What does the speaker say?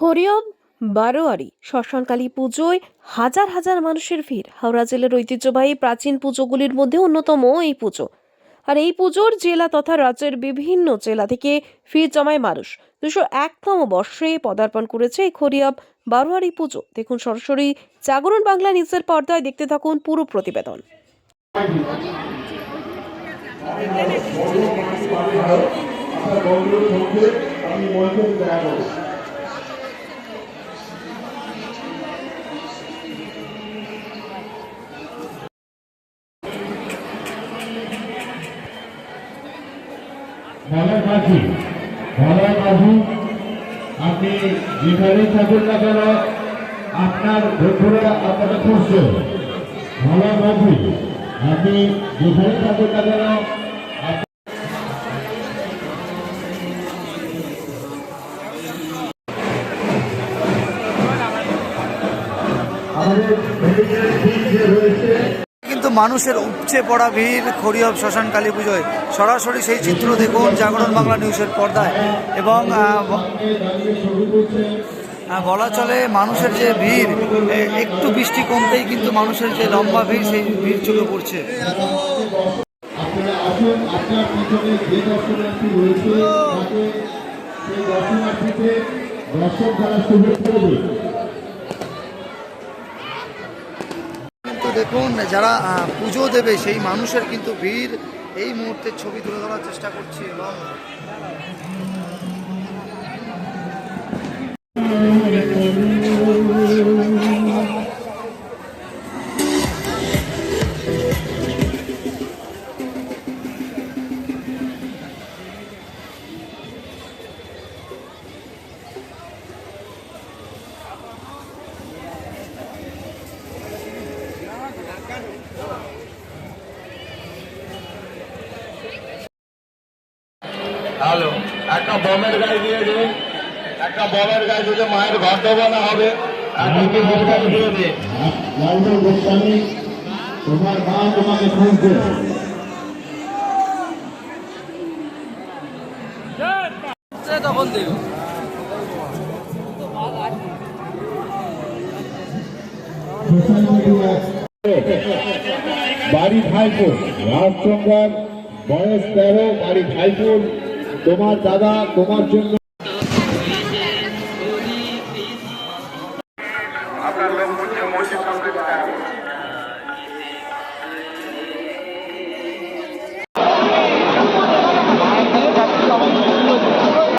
হরিয়ম বারোয়ারি, শ্মশানকালী পুজোয় হাজার হাজার মানুষের ভিড়। হাওড়া জেলার ঐতিহ্যবাহী প্রাচীন পুজোগুলির মধ্যে অন্যতম এই পুজো। আর এই পুজোর জেলা তথা রাজ্যের বিভিন্ন জেলা থেকে ভিড় জমায় মানুষ। দুশো একতম বর্ষে পদার্পণ করেছে এই খরিয়াব বারোয়ারি পুজো। দেখুন সরাসরি জাগরণ বাংলা নিউজের পর্দায় দেখতে থাকুন পুরো প্রতিবেদন। আমি ভালো মাঝি ভালো মাঝি আপনি যেখানে থাকুন না কেন, আপনার বন্ধুরা আপনাকে খুঁজছে। ভালো মাঝি আপনি যেখানে থাকুন না কেন আমাদের রয়েছে কিন্তু মানুষের উপচে পড়া ভিড় খড়িয়ব শ্মশান কালী পুজোয়। সরাসরি সেই চিত্র দেখুন, জাগরণ বাংলা নিউজের পর্দায়। এবং বলা চলে মানুষের যে ভিড় একটু বৃষ্টি কমতেই কিন্তু মানুষের যে লম্বা ভিড়, সেই ভিড় চলে পড়ছে। আপনারা আসুন, আপনার পিছনে যে দর্শনার্থী রয়েছে তাকে সেই দর্শনার্থীকে দর্শক দ্বারা শুভেচ্ছা কিন্তু দেখুন, যারা পুজো দেবে, সেই মানুষের কিন্তু ভিড়। এই মুহূর্তে ছবি তুলে ধরার চেষ্টা করছি এবং হ্যালো একটা বমের গায়ে দিয়ে দিন। একটা বমের গায়ে দিলে মায়ের ঘর দেবো না হবে তোমার মা তোমাকে খুঁজছে তখন দেব বাড়ি ভাইপুর রাজচন্দ্র বয়স তেরো বাড়ি ভাইপুর তোমার দাদা তোমার জন্য আপনার লোক মসজিদ